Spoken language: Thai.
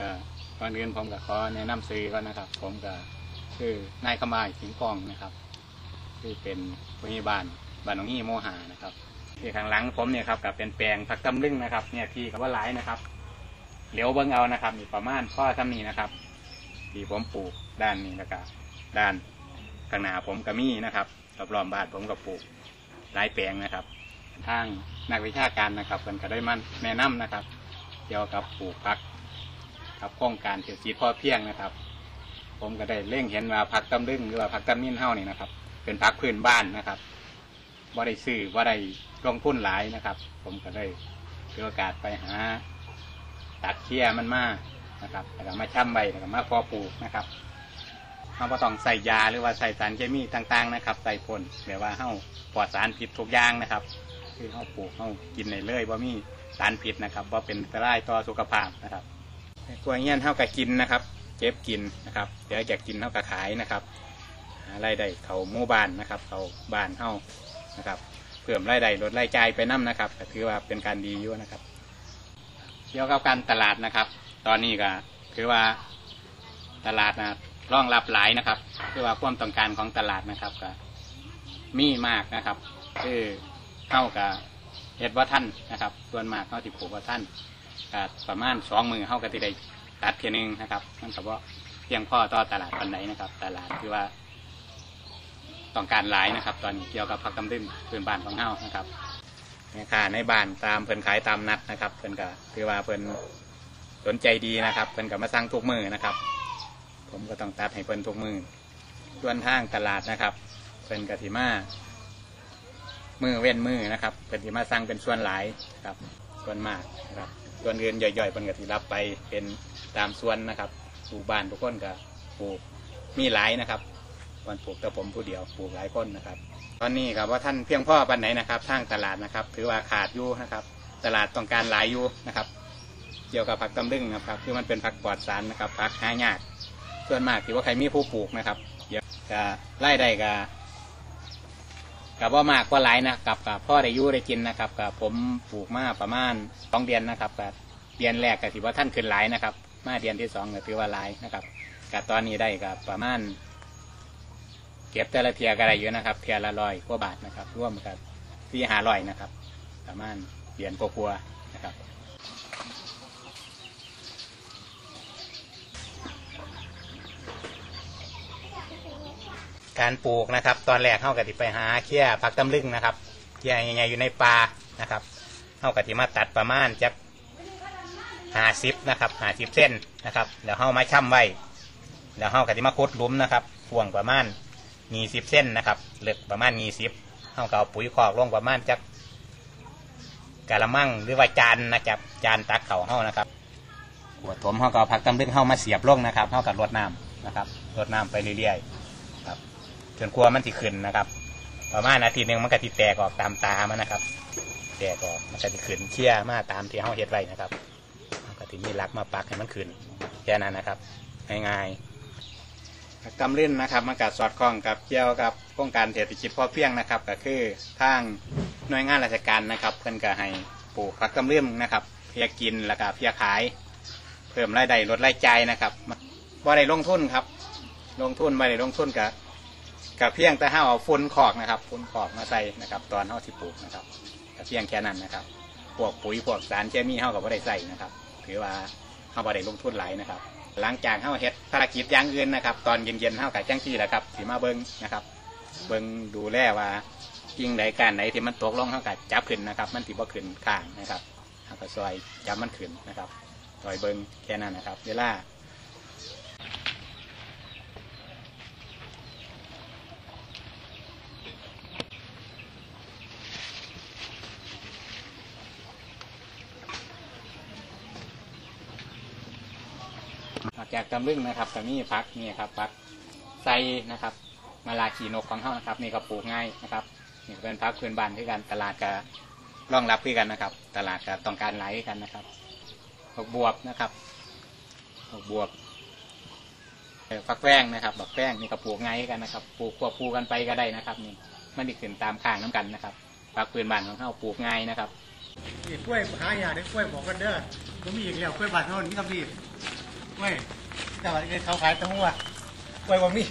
ก็ก่อนอื่นผมก็ขอแนะนำซื้อก่อนนะครับ ผมก็คือนายขมายสิงห์กองนะครับ ที่เป็นผู้ใหญ่บ้านบ้านหนองฮีโมหานะครับที่ข้างหลังผมเนี่ยครับกับเป็นแปลงผักตำลึงนะครับ เนี่ยที่กับว่าหลายนะครับเหลียวเบิ้งเอานะครับนี่ประมาณข้อทำนี้นะครับที่ผมปลูกด้านนี้แล้วก็ด้านข้างหน้าผมก็มีนะครับรอบๆบ้านผมก็ปลูกหลายแปลงนะครับ ทางนักวิชาการนะครับเพิ่นก็ได้มันแนะนำนะครับ เกี่ยวกับปลูกผัก ครับโครงการเศรษฐกิจพอเพียงนะครับ ผมก็ได้เล่งเห็นว่าผักตำลึงหรือว่าผักตำมินเฮานี่นะครับ เป็นผักพื้นบ้านนะครับบ่ได้ซื้อบ่ได้ลงทุนหลายนะครับ ผมก็ได้ถือโอกาสไปหา ตัดเชี่ยมันมานะครับแล้วก็มาช่ำใบแล้วก็มาพอปลูกนะครับเราก็ต้องใส่ยาหรือว่าใส่สารเคมีต่างๆนะครับ ใส่พ่นแบบว่าเฮาปลอดสารพิษทุกอย่างนะครับ คือเฮาปลูกเฮากินในเลยว่ามีสารพิษนะครับว่าเป็นอันตรายต่อสุขภาพนะครับ ตัวเงี้ยเฮาก็กินนะครับ เก็บกินนะครับ เดี๋ยวจะกินเฮาก็ขายนะครับรายได้เขาหมู่บ้านนะครับเขาบ้านเฮานะครับเพิ่มรายได้ลดรายจ่ายไปนํนะครับถือว่าเป็นการดีอยู่นะครับเกี่ยวกับการตลาดนะครับ ตอนนี้ก็คือว่าตลาดนะรองรับหลายนะครับ คือว่าความต้องการของตลาดนะครับก็มีมากนะครับ คือเข้ากับเฮ็ดว่าท่านนะครับ ส่วนมากเข้าติดผูกว่าท่าน ประมาณสองมือเข้ากับที่ได้ตัดเทียหนึงนะครับมันก็บ่เพียงพ่อต่อตลาดปันไหนนะครับ ตลาดคือว่าต้องการหลายนะครับ ตอนนี้เกี่ยวกับผักตำลึงพื้นบ้านของเฮานะครับแม่ค้าในบ้านตามเพิ่นขายตามนัดนะครับเพิ่นก็คือว่าเพิ่นสนใจดีนะครับ เพิ่นก็มาสั่งทุกมือนะครับ ผมก็ต้องตัดให้เพิ่นทุกมือส่วนทางตลาดนะครับ เพิ่นกติมามือเว้นมือนะครับ เพิ่นสิมาสั่งเป็นส่วนหลายครับส่วนมากนะครับ ส่วนอื่นย่อยๆเพิ่นก็สิรับไปเป็นตามส่วนนะครับปลูกบ้านทุกคนก็ปลูกมีหลายนะครับวันปลูกแต่ผมผู้เดียวปลูกหลายคนนะครับ ตอนนี้ครับว่าท่านเพียงพ่อปันไหนนะครับทางตลาดนะครับ ถือว่าขาดอยู่นะครับ ตลาดต้องการหลายอยู่นะครับ เกี่ยวกับผักตำลึงนะครับคือมันเป็นผักปลอดสารนะครับผักหายากส่วนมากที่ว่าใครมีผู้ปลูกนะครับเดี๋ยวจะไล่ได้กับ กับว่ามากกว่าหลายนะกับกับพ่อได้ยู่ได้กินนะครับกับผมปลูกมาประมาณสองเดือนนะครับกับเดือนแรกก็ถือว่าท่านขึ้นหลายนะครับ มาเดือนที่สองก็ถือว่าหลายนะครับกับตอนนี้ได้กับประมาณ เก็บแต่ละเทียก็ได้เยอะนะครับ เทียละร้อยกว่าบาทนะครับ ร่วมกับที่หาร้อยนะครับ ประมาณเหรียญกลัวๆนะครับ การปลูกนะครับ ตอนแรกเข้ากับที่ไปหาเขี้ยผักตำลึงนะครับเขี้ยใหญ่ๆอยู่ในป่านะครับเข้ากับที่มาตัดประมาณจักหาสิบนะครับหาสิบเส้นนะครับแล้วเข้ามาช่ำไว้แล้วเข้ากับที่มาคุดลุมนะครับพ่วงประมาณมีสิบเส้นนะครับเลือกประมาณมีสิบเอาก็เอาปุ๋ยคอกลงประมาณจักกะละมังหรือว่าจานนะครับจานตักเข่าเฮานะครับขวดถมเฮาก็เอาผักตำลึงเฮามาเสียบลงนะครับเฮากับรดน้ำนะครับรดน้ำไปเรื่อยๆ จนกลัวมันสิขึ้นนะครับ ประมาณอาทิตย์หนึ่งมันก็ติแตกออกตามตามันนะครับ แตกออกมันก็จะขึ้นเชี่ยมาตามที่เฮาเฮ็ดไว้นะครับมันก็ทีมีรักมาปักให้มันขึ้นแค่นั้นนะครับง่ายๆกำลื่นนะครับมันก็สอดคล้องกับเกี่ยวกับโครงการเศรษฐกิจพอเพียงนะครับ ก็คือทางหน่วยงานราชการนะครับ เพิ่อนก็ให้ปลูกผักกำลื่นนะครับ เพียกินแล้วก็เพียขาย เพิ่มรายได้ลดรายจ่ายนะครับบ่ได้ลงทุนครับ ลงทุนไม่ได้ลงทุนกับ กับเพียงแต่ห้าเอาฟุ้นขอกนะครับฟุ้นขอกมาใส่นะครับ ตอนเฮาสิปลูกนะครับก็เพียงแค่นั้นนะครับพวกปุ๋ยพวกสารเคมีเฮากับบ่ได้ใส่นะครับถือว่าเฮาบ่ได้ลงทุนหลายนะครับ หลังจากเฮาเฮ็ดภารกิจอย่างอื่นนะครับ ตอนเย็นๆเฮากับจ้งที่แหละครับสิมาเบิ่งนะครับ เบิ่งดูแลว่ากิ่งใดการไหนที่มันตกลงเฮากับจับขึ้นนะครับ มันสิบ่ขึ้นข้างนะครับเฮาก็ซอยจับมันขึ้นนะครับซอยเบิ่งแค่นั้นนะครับ เวลา จากตำลึงนะครับก็มีพักนี่ครับพักไซนะครับ มาลาขีนกของเขานะครับนี่ก็ปลูกง่ายนะครับนี่เป็นพักพื้นบ้านที่กันตลาดก็รองรับที่กันนะครับ ตลาดก็ต้องการไหลายกันนะครับบักบวบนะครับบักบวบฟักแป้งนะครับบักแป้งนี่ก็ปลูกง่ายกันนะครับปลูกควบคู่กันไปก็ได้นะครับ นี่มันดิขึ้นตามข้างน้ำกันนะครับพักพื้นบ้านของเขาปลูกง่ายนะครับนี่กล้วยหายาได้กล้วยบอกกันเด้อผมมีอีกแล้วกล้วยบาดเท่านี้ครับพี่ เว้ยแต่ว่าเขาขายตั้งหัวไว้ว่ามี